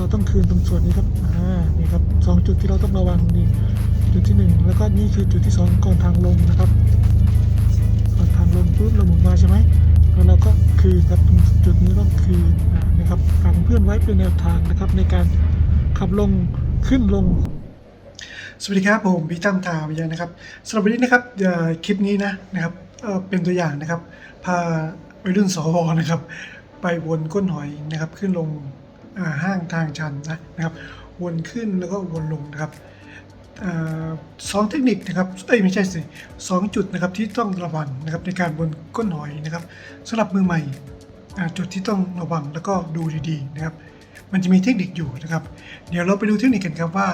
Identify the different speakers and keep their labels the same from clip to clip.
Speaker 1: เราต้องคืนตรงส่วนนี้ครับ อ่า นี่ครับสองจุดที่เราต้องระวังนี่จุดที่หนึ่งแล้วก็นี่คือจุดที่สองก่อนทางลงนะครับก่อนทางลงปุ๊บเราหมุนมาใช่ไหมแล้วเราก็คืนครับจุดนี้ต้องคืนอ่านะครับฝากเพื่อนไว้เป็นแนวทางนะครับ ในการขับลงขึ้นลง สวัสดีครับผมพี่ตั้มตาวิญญานะครับสำหรับวันนี้นะครับคลิปนี้นะนะครับเป็นตัวอย่างนะครับ พาวัยรุ่นสวนะครับ ไปวนก้นหอยนะครับขึ้นลง ห้างทางชันนะนะครับ วนขึ้นแล้วก็วนลงนะครับอสองเทคนิคนะครับเอ้ยไม่ใช่สิสองจุดนะครับที่ต้องระวังนะครับในการวนก้นหอยนะครับสำหรับมือใหม่จุดที่ต้องระวังแล้วก็ดูดีๆนะครับ มันจะมีเทคนิคอยู่นะครับ เดี๋ยวเราไปดูเทคนิคกันครับว่า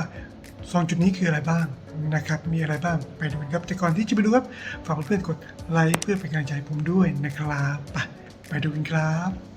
Speaker 1: สองจุดนี้คืออะไรบ้างนะครับ มีอะไรบ้างไปดูกันครับ แต่ก่อนที่จะไปดูครับ ฝากเพื่อนๆกดไลค์เพื่อเป็นกำลังใจผมด้วยนะครับ ไปไปดูกันครับ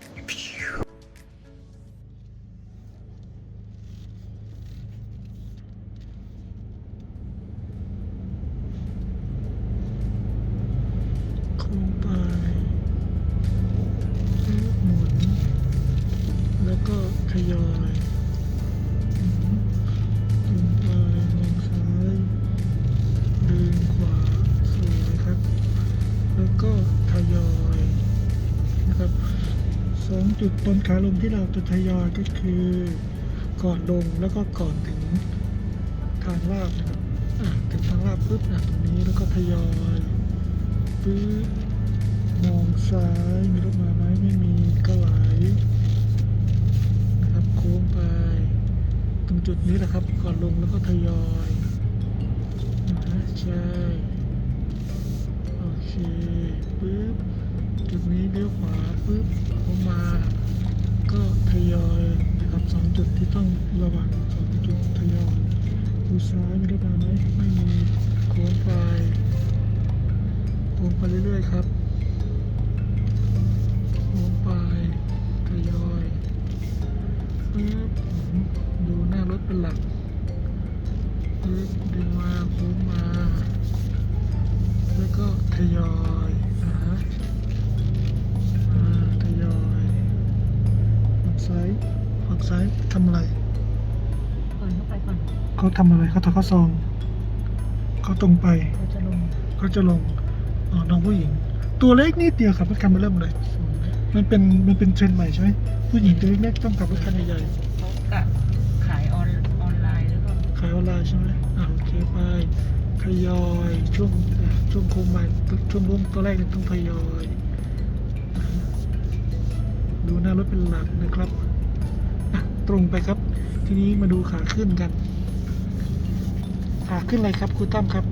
Speaker 1: สองจุดบนขาลงที่เราจะทยอยก็คือก่อนลงแล้วก็ก่อนถึงทางลาบนะครับอะถึงทางลาบปุ๊บอะตรงนี้แล้วก็ทยอยปื๊ดมองซ้ายมีรถมาไหมไม่มีก็ไหลนะครับโค้งไป ตรงจุดนี้แหละครับ ก่อนลงแล้วก็ทยอยนะฮะใช่โอเคปึ๊บ จุดนี้เลี้ยวขวาปึ๊บโค้งมา ก็ทยอยนะครับสองจุดที่ต้องระวังสองจุดทยอยดูซ้ายมีรถมาไหมไม่มีโค้งไปวงไปเรื่อยๆครับวงไปทยอยปึ๊บดูหน้ารถเป็นหลักปึ๊บดึงมาโค้งมา แล้วก็ทยอยอ่าฮะำอะไร
Speaker 2: ก่อนเข้าไปก่อน
Speaker 1: เขาทำอะไรเขาทอเขาซองเขาตรงไป
Speaker 2: เราจะลง
Speaker 1: เขาจะลงอ๋อน้องผู้หญิง ตัวเล็กนิดเดียวขับรถคันมาเริ่มเลย มันเป็นมันเป็นเทรนด์ใหม่ใช่ไหมผู้หญิงตัวเล็กๆต้องขับรถคันใหญ่
Speaker 2: เขากะขายออนออนไลน์หรือเปล่า
Speaker 1: ๆขายออนไลน์ใช่ไหมอ่าโอเคไปทยอยช่วงอ่าช่วงโค้งใหม่ช่วงวงตัวแรกเนี่ยต้องทยอยอ่าดูหน้ารถเป็นหลักนะครับอะ ตรงไปครับ ทีนี้มาดูขาขึ้นกัน ขาขึ้นเลยครับครูตั้มครับ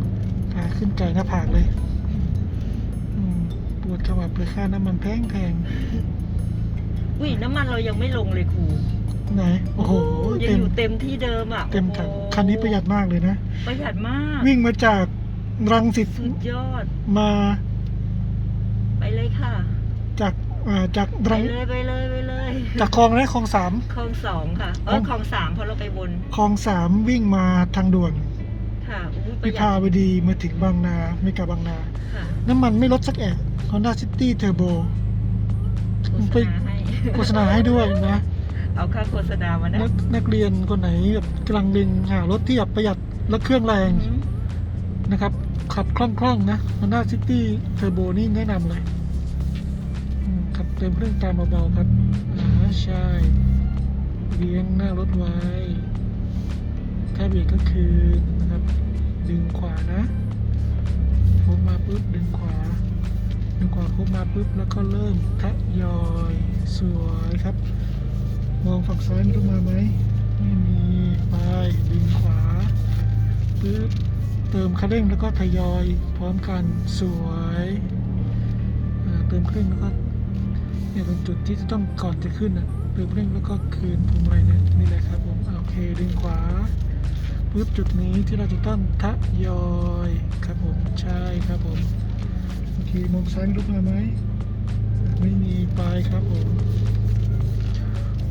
Speaker 1: ขาขึ้นไก่หน้าผากเลยอืมปวดขมับเลยค่าน้ำมันแพงแพง
Speaker 2: อุ้ยน้ำมันเรายังไม่ลงเลยครู
Speaker 1: ๆไหนโอ้โห
Speaker 2: ยัง
Speaker 1: เต็ม
Speaker 2: อยู่เต็มที่เดิมอะ
Speaker 1: เต็มถัง
Speaker 2: โอ้โห
Speaker 1: คันนี้ประหยัดมากเลยนะ
Speaker 2: ประหยัดมาก
Speaker 1: วิ่งมาจากรังสิต
Speaker 2: สุดยอด
Speaker 1: มา
Speaker 2: ไปเลยค่ะ
Speaker 1: จาก อ่าจาก
Speaker 2: ไป
Speaker 1: รัง
Speaker 2: เลยไปเลยไปเลย
Speaker 1: จากคลองนะคลองสาม
Speaker 2: คลองสองค่ะเอ
Speaker 1: คลอ
Speaker 2: องคลองสามพอเราไปบน
Speaker 1: คลองสามวิ่งมาทางด่วน
Speaker 2: ค่ะอุ้ยป
Speaker 1: วิ
Speaker 2: ระหยั
Speaker 1: ภา
Speaker 2: ด
Speaker 1: วดีมาถึงบางนาไม่กาบางนา
Speaker 2: ค่ะ
Speaker 1: น้ำมันไม่ลดสักแอะ Honda City Turbo
Speaker 2: โฆษณาให้
Speaker 1: โฆษณาให้ด้วยนะ
Speaker 2: เอาค่าโฆษณามานะ
Speaker 1: นักนักเรียนคนไหนแบบกำลังเล็งหารถที่แบบประหยัดและเครื่องแรง
Speaker 2: อืม
Speaker 1: นะครับ ขับคล่องๆนะ Honda City Turbo นี่แนะนำเลยอืมขับ เต็มเครื่องตามเบาๆครับอ่าใช่เลี้ยงหน้ารถไว้ถ้าเบรกก็คือนะครับ ดึงขวานะโค้งมาปุ๊บดึงขวา ดึงขวาโค้งมาปุ๊บแล้วก็เริ่มทะยอยสวยครับ มองฝั่งซ้ายมีรถมาไหมไม่มีไปดึงขวาปุ๊บเติมคันเร่งแล้วก็ทยอยพร้อมกันสวยอ่าเติมเครื่องแล้วก็ เนี่ยตรงจุดที่จะต้องก่อนจะขึ้นอะเติมเร่งแล้วก็คืนพวงมาลัยเนี่ยนี่แหละครับผมโอเคดึงขวาปุ๊บจุดนี้ที่เราจะต้องทะยอยครับผมใช่ครับผมโอเคมองซ้ายมีรถมาไหมไม่มีไปครับผม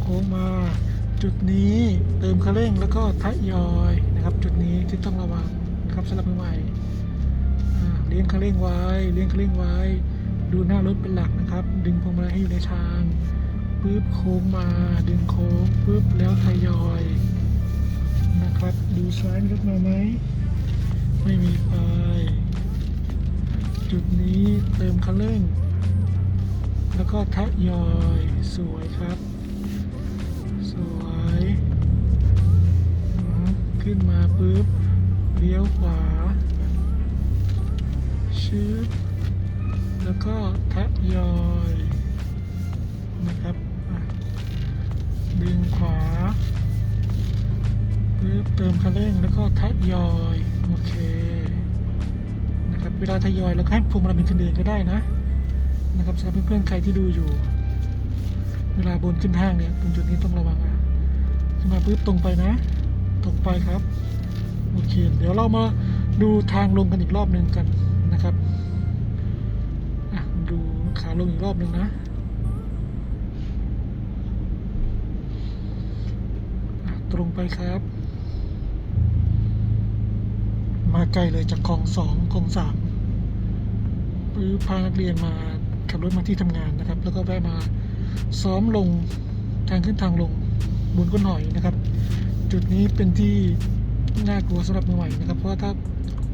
Speaker 1: โค้งมาจุดนี้เติมคันเร่งแล้วก็ทะยอยนะครับ จุดนี้ที่ต้องระวังครับสำหรับมือใหม่เลี้ยงคันเร่งไว้เลี้ยงคันเร่งไว้ ดูหน้ารถเป็นหลักนะครับ ดึงพวงมาลัยให้อยู่ในทางปุ๊บโค้งมา ดึงโค้งปุ๊บแล้วทยอยนะครับ ดูซ้ายรถมาไหมไม่มีไฟจุดนี้เติมคันเร่ง แล้วก็ทะยอยสวยครับ สวยขึ้นมาปุ๊บเลี้ยวขวาชืบ แล้วก็ทะยอยนะครับดึงขวาปึ๊บเติมคันเร่งแล้วก็ทะยอยโอเคนะครับเวลาทยอยเราให้พวงมาลัยเป็นคันเดินก็ได้นะนะครับสำหรับเพื่อนๆใครที่ดูอยู่ เวลาบนขึ้นห้างเนี่ยตรงจุดนี้ต้องระวังอะขึ้นมาปุ๊บตรงไปนะ ตรงไปครับโอเคเดี๋ยวเรามาดูทางลงกันอีกรอบหนึ่งกันนะครับ ลงอีกรอบหนึ่งนะตรงไปครับ มาไกลเลยจากคลองสองคลองสามหรือพานักเรียนมาขับรถมาที่ทำงานนะครับ แล้วก็แวะมาซ้อมลงทางขึ้นทางลงบนก้นหอยนะครับ จุดนี้เป็นที่น่ากลัวสำหรับมือใหม่นะครับ เพราะถ้า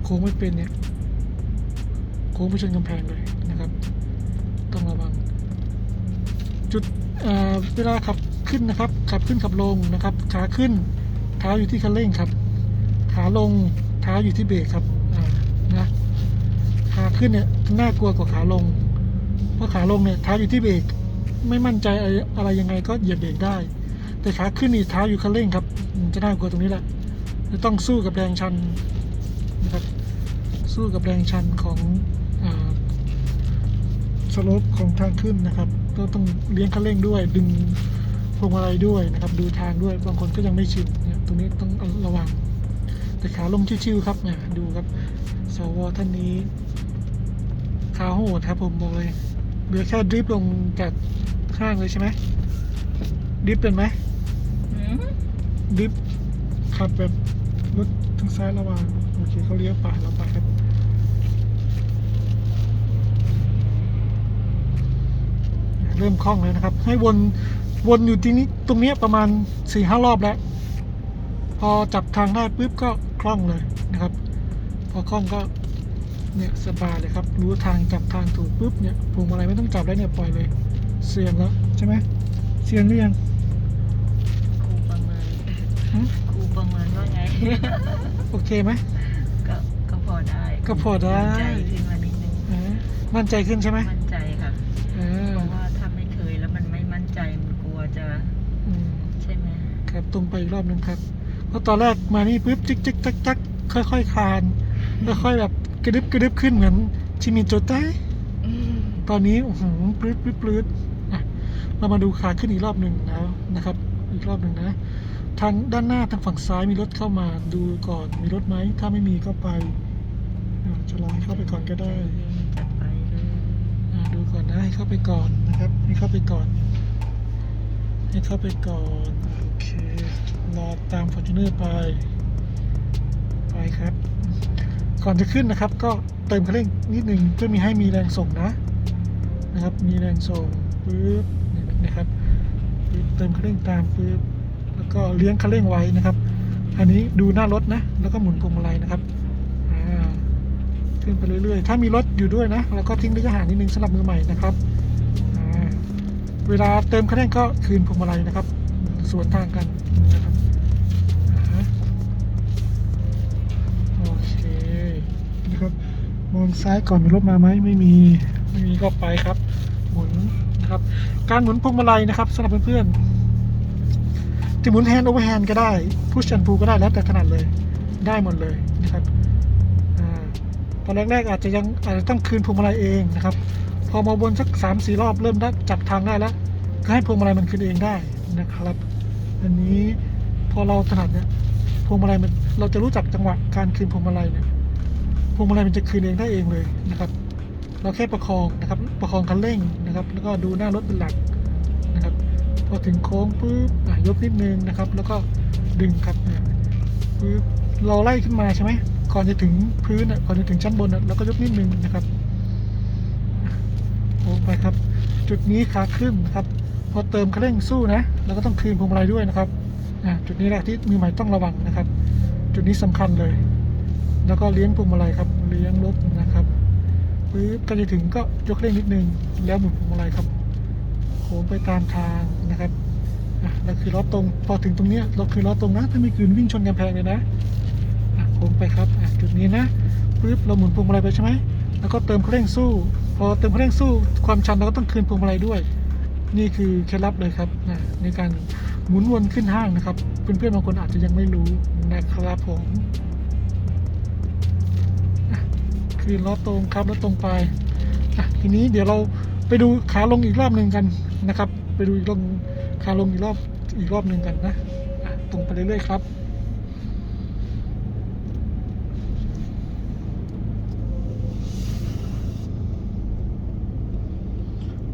Speaker 1: โค้งไม่เป็นเนี่ย โค้งไปชนกำแพงเลย ต้องระวัง จุดเเวลาขับขึ้นนะครับ ขับขึ้นขับลงนะครับ ขาขึ้นเท้าอยู่ที่คันเร่งครับ ขาลงเท้าอยู่ที่เบรกครับนะขาขึ้นเนี่ยน่ากลัวกว่าขาลง เพราะขาลงเนี่ยเท้าอยู่ที่เบรกไม่มั่นใจอะไรยังไงก็เหยียบเบรกได้ แต่ขาขึ้นนี่เท้าอยู่คันเร่งครับ จะน่ากลัวตรงนี้แหละจะต้องสู้กับแรงชันนะครับสู้กับแรงชันของ สโลปของทางขึ้นนะครับ ก็ต้องเลี้ยงคันเร่งด้วย ดึงพวงมาลัยด้วยนะครับ ดูทางด้วยบางคนก็ยังไม่ชินเนี่ยตรงนี้ต้องระวัง แต่ขาลงชิวๆครับเนี่ยดูครับสวท่านนี้ขาโหดครับผมบอกเลยเหลือแค่ดริฟต์ลงจากข้างเลยใช่ไหมดริฟต์เป็นไหม
Speaker 2: หืม
Speaker 1: ดริฟต์ขับแบบรถทางซ้ายระวังโอเคเขาเลี้ยวป่าดเราไปครับ เริ่มคล่องเลยนะครับ ให้วนวนอยู่ที่นี้ตรงเนี้ยประมาณสี่ห้ารอบแล้ว พอจับทางได้ปุ๊บก็คล่องเลยนะครับ พอคล่องก็เนี่ยสบายเลยครับ รู้ทางจับทางถูกปุ๊บเนี่ยพวงมาลัยไม่ต้องจับแล้วเนี่ยปล่อยเลยเสียงแล้วใช่ไหมเสียงหรือยัง
Speaker 2: ครูประเมิน
Speaker 1: หึ
Speaker 2: ครูประเมินว่าไง
Speaker 1: โอเคไหม
Speaker 2: ก็ก็พอได้
Speaker 1: ก็พอได้
Speaker 2: มั่นใจขึ้นมานิดนึง
Speaker 1: อ่ามั่นใจขึ้นใช่ไหม ตรงไปอีกรอบหนึ่งครับเพราะตอนแรกมานี่ปุ๊บจิกจิกจักจักค่อยๆคลานค่อยๆแบบกระดึบกระดึบขึ้นเหมือนชิมินโจไตตอนนี้โอ้โหปลื้ดปลื้ดปลื้ดอะเรามาดูขาขึ้นอีกรอบหนึ่งแล้วนะครับ อีกรอบหนึ่งนะ ทางด้านหน้าทางฝั่งซ้ายมีรถเข้ามาดูก่อนมีรถไหม ถ้าไม่มีก็ไปอะจะรอให้เข้าไปก่อนก็ได้
Speaker 2: จะไปเลย
Speaker 1: อะดูก่อนนะให้เข้าไปก่อนนะครับ ให้เข้าไปก่อน ให้เข้าไปก่อน โอเค รอตามฟอร์จูเนอร์ไป ไปครับ ก่อนจะขึ้นนะครับ ก็เติมคันเร่งนิดหนึ่งเพื่อมีให้มีแรงส่งนะ นะครับ มีแรงส่งปึ๊บนะครับเติมคันเร่งตามปึ๊บแล้วก็เลี้ยงคันเร่งไว้นะครับ อันนี้ดูหน้ารถนะ แล้วก็หมุนพวงมาลัยนะครับขึ้นไปเรื่อยๆ ถ้ามีรถอยู่ด้วยนะ เราก็ทิ้งระยะห่างนิดนึงสำหรับมือใหม่นะครับ เวลาเติมคันเร่งก็คืนพวงมาลัยนะครับ ส่วนทางกันนะครับโอเคนะครับมองซ้ายก่อนมีรถมาไหมไม่มีไม่มีก็ไปครับ หมุนนะครับ การหมุนพวงมาลัยนะครับสำหรับเพื่อนๆจะหมุนแฮนด์โอเวอร์แฮนด์ก็ได้พุช and pull ก็ได้แล้วแต่ถนัดเลยได้หมดเลยนะครับอตอนแรกๆอาจจะยังอาจจะต้องคืนพวงมาลัยเองนะครับ พอมาวนสักสามสี่รอบเริ่มได้จับทางได้แล้วก็ให้พวงมาลัยมันคืนเองได้นะครับ อันนี้พอเราถนัดเนี่ยพวงมาลัยมันเราจะรู้จักจังหวะการคืนพวงมาลัยเนี่ยพวงมาลัยมันจะคืนเองได้เองเลยนะครับ เราแค่ประคองนะครับ ประคองคันเร่งนะครับ แล้วก็ดูหน้ารถเป็นหลักนะครับ พอถึงโค้งปุ๊บอะยกนิดนึงนะครับ แล้วก็ดึงครับเนี่ยปุ๊บเราไล่ขึ้นมาใช่ไหมก่อนจะถึงพื้นอะก่อนจะถึงชั้นบนอะเราก็ยกนิดนึงนะครับ โค้งไปครับ จุดนี้ขาขึ้นนะครับ พอเติมคันเร่งสู้นะเราก็ต้องคืนพวงมาลัยด้วยนะครับอะจุดนี้แหละที่มือใหม่ต้องระวังนะครับ จุดนี้สำคัญเลย แล้วก็เลี้ยงพวงมาลัยครับ เลี้ยงรถนะครับปึ๊บก็จะถึงก็ยกเร่งนิดนึง แล้วหมุนพวงมาลัยครับโค้งไปตามทางนะครับอะแล้วคือล้อตรง พอถึงตรงเนี้ยเราคือล้อตรงนะ ถ้าไม่คืนวิ่งชนกำแพงเลยนะอะโค้งไปครับอะจุดนี้นะปึ๊บเราหมุนพวงมาลัยไปใช่ไหมแล้วก็เติมเคันเร่งสู้ พอเติมเร่งสู้ความชันเราก็ต้องคืนพวงมาลัยด้วย นี่คือเคล็ดลับเลยครับนะในการหมุนวนขึ้นห้างนะครับ เพื่อนๆบางคนอาจจะยังไม่รู้นะครับผมคืนล้อตรงครับแล้วตรงไปทีนี้เดี๋ยวเราไปดูขาลงอีกรอบหนึ่งกันนะครับ ไปดูอีกลงขาลงอีกรอบอีกรอบหนึ่งกันนะตรงไปเรื่อยๆครับ ต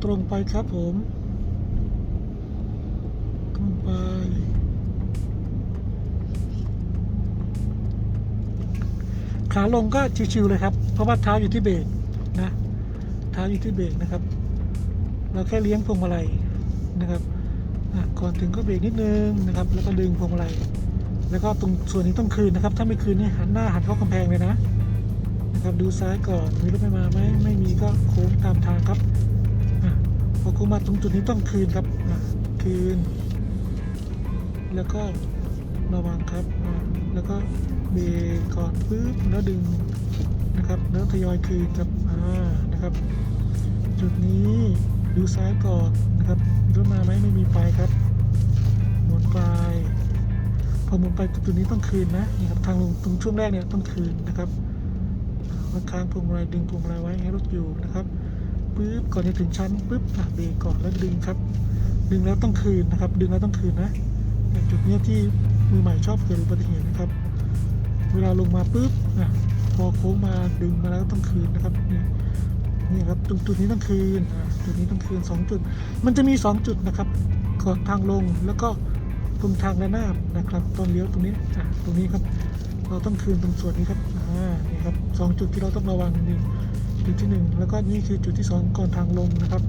Speaker 1: รงไปครับผมตรงไปขาลงก็ชิวๆเลยครับ เพราะว่าเท้าอยู่ที่เบรกนะเท้าอยู่ที่เบรกนะครับ เราแค่เลี้ยงพวงมาลัยนะครับก่อนถึงก็เบรกนิดนึงนะครับ แล้วก็ดึงพวงมาลัยแล้วก็ตรงส่วนนี้ต้องคืนนะครับ ถ้าไม่คืนนี่หันหน้าหันเข้ากำแพงเลยนะนะครับ ดูซ้ายก่อนมีรถไม่มาไหมไม่มีก็โค้งตามทางครับ อเข้ามาตรงจุดนี้ต้องคืนครับอะคืน แล้วก็ระวังครับอะแล้วก็เบรกก่อนปึ๊บแล้วดึงนะครับแล้วทยอยคืนครับอ่านะครับ จุดนี้ดูซ้ายก่อนนะครับรถมาไหมไม่มีไปครับหมุนไปพอหมุนไปจุดนี้ต้องคืนนะนี่ครับทางลงตรงช่วงแรกเนี่ยต้องคืนนะครับค้างพวงมาลัยดึงพวงมาลัยไว้ให้รถอยู่นะครับ ปึ๊บก่อนจะถึงชั้นปึ๊บอะเบรกก่อนแล้วดึงครับ ดึงแล้วต้องคืนนะครับ ดึงแล้วต้องคืนนะจุดนี้ที่มือใหม่ชอบเกิดอุบัติเหตุนะครับ เวลาลงมาปึ๊บอะพอโค้งมาดึงมาแล้วต้องคืนนะครับนี่นี่ครับตรงจุดนี้ต้องคืนจุดนี้ต้องคืนสองจุด มันจะมีสองจุดนะครับก่อนทางลงแล้วก็ตรงทางระนาบนะครับตอนเลี้ยวตรงนี้ตรงนี้ครับ เราต้องคืนตรงส่วนนี้ครับอ่านี่ครับสองจุดที่เราต้องระวังนี่ จุดที่หนึ่งแล้วก็นี่คือจุดที่สองก่อนทางลงนะครับ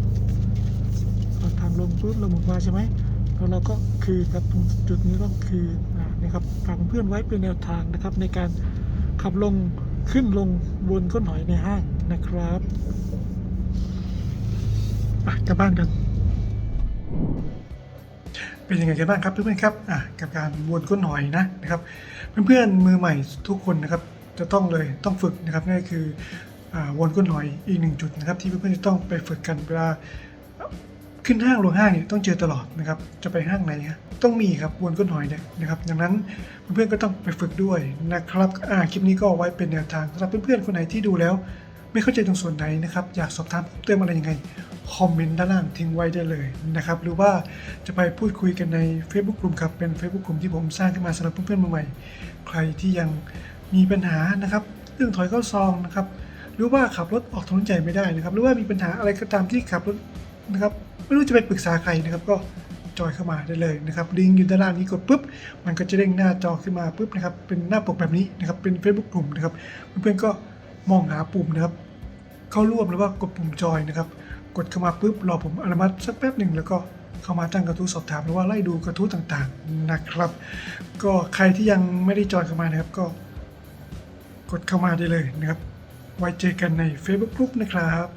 Speaker 1: ก่อนทางลงปุ๊บเราหมุนมาใช่ไหมแล้วเราก็คือครับตรงจุดนี้ต้องคืออ่านะครับฝากเพื่อนไว้เป็นแนวทางนะครับ ในการขับลงขึ้นลงบนก้นหอยในห้างนะครับอะกลับบ้านกัน เป็นยังไงกันบ้างครับเพื่อนๆครับอะกับการวนก้นหอยนะนะครับ เพื่อนๆมือใหม่ทุกคนนะครับจะต้องเลยต้องฝึกนะครับนั่นคือ วนก้นหอยอีกหนึ่งจุดนะครับ ที่เพื่อนๆจะต้องไปฝึกกันเวลาขึ้นห้างลงห้างเนี่ยต้องเจอตลอดนะครับ จะไปห้างไหนต้องมีครับวนก้นหอยเนี่ยนะครับดังนั้นเพื่อนๆก็ต้องไปฝึกด้วยนะครับคลิปนี้ก็ไว้เป็นแนวทางสำหรับเพื่อนๆคนไหนที่ดูแล้ว ไม่เข้าใจตรงส่วนไหนนะครับอยากสอบถามเพิ่มเติมอะไรยังไงคอมเมนต์ด้านล่างทิ้งไว้ได้เลยนะครับ หรือว่าจะไปพูดคุยกันใน Facebook กลุ่มครับ เป็น Facebook กลุ่มที่ผมสร้างขึ้นมาสำหรับเพื่อนๆมือใหม่ ใครที่ยังมีปัญหานะครับ เรื่องถอยเข้าซองนะครับ หรือว่าขับรถออกถนนใหญ่ไม่ได้นะครับ หรือว่ามีปัญหาอะไรก็ตามที่ขับรถนะครับไม่รู้จะไปปรึกษาใครนะครับ ก็จอยเข้ามาได้เลยนะครับลิงก์อยู่ด้านล่างนี้กดปุ๊บ มันก็จะเด้งหน้าจอขึ้นมาปุ๊บนะครับเป็นหน้าปกแบบนี้นะครับเป็น Facebook กลุ่มนะครับเพื่อนๆก็มองหาปุ่มนะครับ เข้าร่วมหรือว่ากดปุ่มจอยนะครับ กดเข้ามาปุ๊บรอผมอนุมัติสักแป๊บหนึ่งแล้วก็เข้ามาตั้งกระทู้สอบถามหรือว่าไล่ดูกระทู้ต่างๆนะครับ ก็ใครที่ยังไม่ได้จอยเข้ามานะครับก็กดเข้ามาได้เลยนะครับ ไว้เจอกันใน Facebook Group นะครับ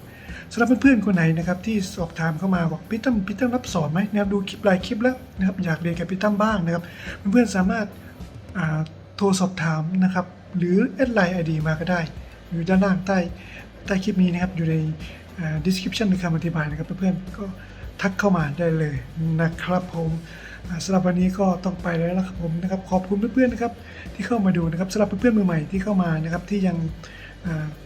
Speaker 1: สำหรับเพื่อนๆคนไหนนะครับที่สอบถามเข้ามาบอกพี่ตั้มพี่ตั้มรับสอนไหมนะครับดูคลิปหลายคลิปแล้วนะครับอยากเรียนกับพี่ตั้มบ้างนะครับเพื่อนๆสามารถาโทรสอบถามนะครับหรือแอดไลน์ไอดีมาก็ได้ อยู่ด้านล่างใต้ใต้คลิปนี้นะครับอยู่ใน description ในคำอธิบายนะครับเพื่อนๆก็ทักเข้ามาได้เลยนะครับผมสำหรับวันนี้ก็ต้องไปแล้วนะครับผมนะครับขอบคุณเพื่อนๆนะครับที่เข้ามาดูนะครับสำหรับเพื่อนๆมือใหม่ที่เข้ามานะครับที่ยัง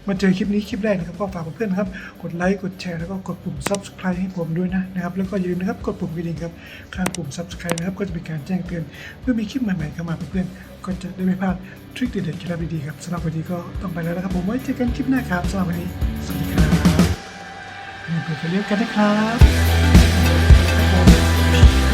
Speaker 1: มาเจอคลิปนี้คลิปแรกนะครับก็ฝากเพื่อนๆครับ กดไลค์ กดแชร์ แล้วก็กดปุ่ม subscribe ให้ผมด้วยนะนะครับ แล้วก็อย่าลืมนะครับ กดปุ่มกระดิ่งครับ ข้างปุ่ม subscribe นะครับ ก็จะเป็นการแจ้งเตือนเมื่อมีคลิปใหม่ๆเข้ามาเพื่อนๆ ก็จะได้ไม่พลาดทริคเด็ดๆเคล็ดลับดีๆครับสำหรับวันนี้ก็ต้องไปแล้วนะครับ ผมไว้เจอกันคลิปหน้าครับสำหรับวันนี้ สวัสดีครับมีเพื่อนไปเรียกกันนะครับ